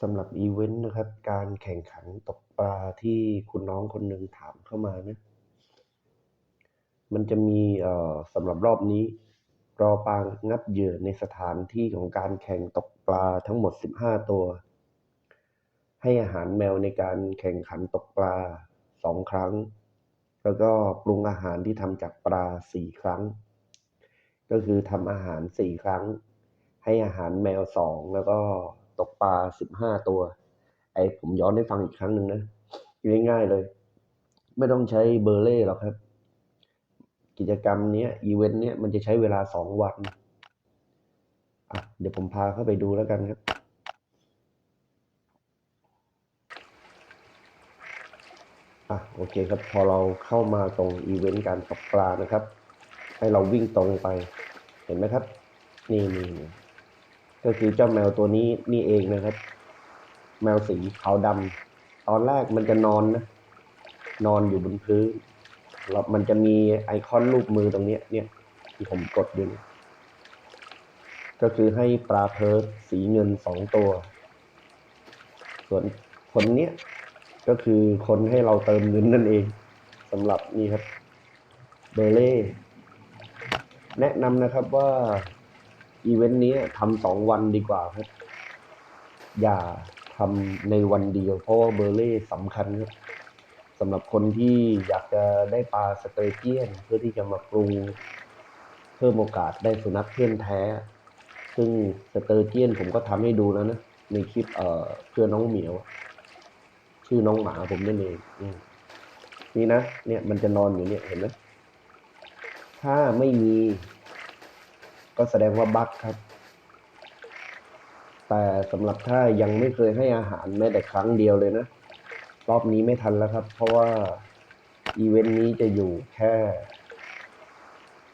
สำหรับอีเวนต์นะครับ การแข่งขันตกปลาที่คุณน้องคนหนึ่งถามเข้ามานะ มันจะมีเอ่อสำหรับรอบนี้รอปลางับเหยื่อในสถานที่ของการแข่งตกปลาทั้งหมด 15 ตัว ให้อาหารแมวในการแข่งขันตกปลา 2 ครั้ง แล้วก็ปรุงอาหารที่ทำจากปลา 4 ครั้ง ก็คือทำอาหาร 4 ครั้ง ให้อาหารแมว 2 แล้วก็ ตกปลา15ตัว ไอ้ผมย้อนให้ฟังอีกครั้งหนึ่งนะง่ายๆเลย ไม่ต้องใช้เบอร์เล่หรอกครับ กิจกรรมเนี้ยอีเวนต์เนี้ยมันจะใช้เวลา2วันอะเดี๋ยวผมพาเข้าไปดูแล้วกันครับอะโอเคครับพอเราเข้ามาตรงอีเวนต์การตกปลานะครับ ให้เราวิ่งตรงไปเห็นไหมครับ นี่นี่นี่ ก็คือเจ้าแมวตัวนี้นี่เองนะครับ แมวสีขาวดำตอนแรกมันจะนอนนะนอนอยู่บนพื้นแล้วมันจะมีไอคอนรูปมือตรงนี้เนี่ย ที่ผมกดอยู่ ก็คือให้ปลาเพิร์ดสีเงินสองตัว ส่วนคนเนี้ยก็คือคนให้เราเติมเงินนั่นเองสำหรับนี่ครับเบเล่แนะนำนะครับว่า อีเวนต์นี้ทำสองวันดีกว่าครับ อย่าทำในวันเดียว เพราะว่าเบอร์เล่สำคัญครับสำหรับคนที่อยากจะได้ปลาสเตรเจียน เพื่อที่จะมาปรุงเพิ่มโอกาสได้สุนัขเพื่อนแท้ ซึ่งสเตอร์เจียนผมก็ทำให้ดูแล้วนะ ในคลิปเอ่อเพื่อน้องเหมียว ชื่อน้องหมาผมนั่นเองนี่นะ เนี่ยมันจะนอนอยู่เนี่ยเห็นไหมถ้าไม่มี ก็แสดงว่าบั๊กครับ แต่สำหรับถ้ายังไม่เคยให้อาหารแม้แต่ครั้งเดียวเลยนะ รอบนี้ไม่ทันแล้วครับ เพราะว่า อีเวนต์นี้จะอยู่แค่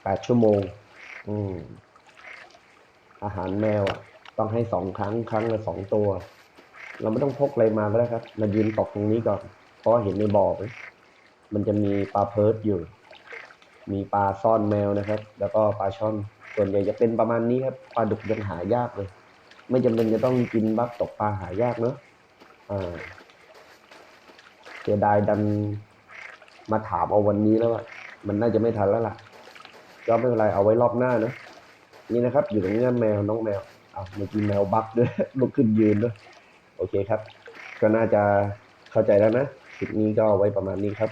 แปดชั่วโมง อืม อาหารแมวอะ ต้องให้สองครั้งครั้งละสองตัว เราไม่ต้องพกอะไรมาก็ได้ครับ มายืนตกตรงนี้ก่อน เพราะเห็นในบ่อไหมมันจะมีปลาเพิร์ดอยู่ มีปลาซ่อนแมวนะครับ แล้วก็ปลาช่อน ส่วนใหญ่จะเป็นประมาณนี้ครับปลาดุกยังหายากเลย ไม่จำเป็นจะต้องกินบักตกปลาหายากเนอะอ่าเสียดายดันมาถามเอาวันนี้แล้วอะมันน่าจะไม่ทันแล้วล่ะก็ไม่เป็นไรเอาไว้รอบหน้านะนี่นะครับ อยู่ตรงนี้แมวน้องแมวอ้าเมื่อกี้แมวบักด้วยลุกขึ้นยืนด้วยโอเคครับ ก็น่าจะเข้าใจแล้วนะคลิปนี้ก็เอาไว้ประมาณนี้ครับ